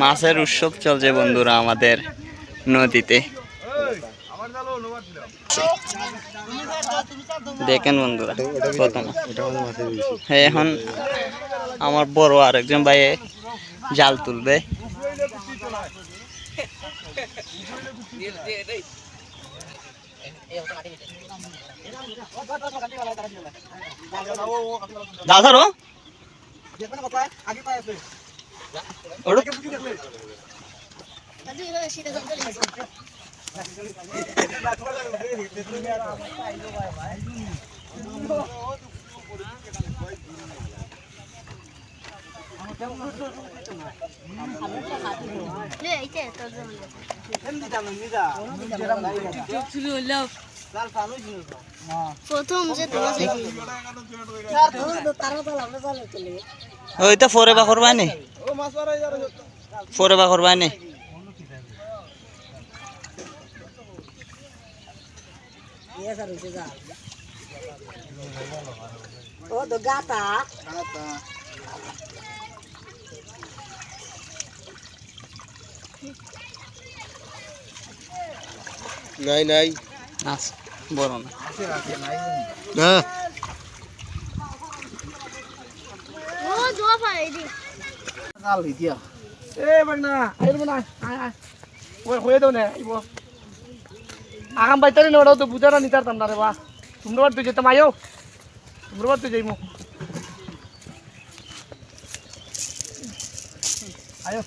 মাছের উৎসব চলছে বন্ধুরা আমাদের নদীতে। দেখেন বন্ধুরা এখন আমার বড় আরেকজন ভাই জাল তুলবে। ধরো প্রথম যে তোমার ওই তো ফোরে বা করবা ফোরে বা করবা নি। ও তো গাতা। নাই নাই। আচ্ছা বড় না। না। ও দোয়া পাই দি কাল দিয়া এ বাগনা আইর বাগনা আয় আয় ওই হয়ে দাও না আইবো আগাম বাইতারি না ওটাও তো বুঝারা নিতারতাম না রে বা তোমরা বার তুই যেতাম আয়ো তোমরা বার তুই যাইমু আয়ো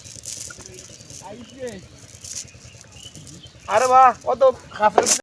আরে বা ও তো কাফের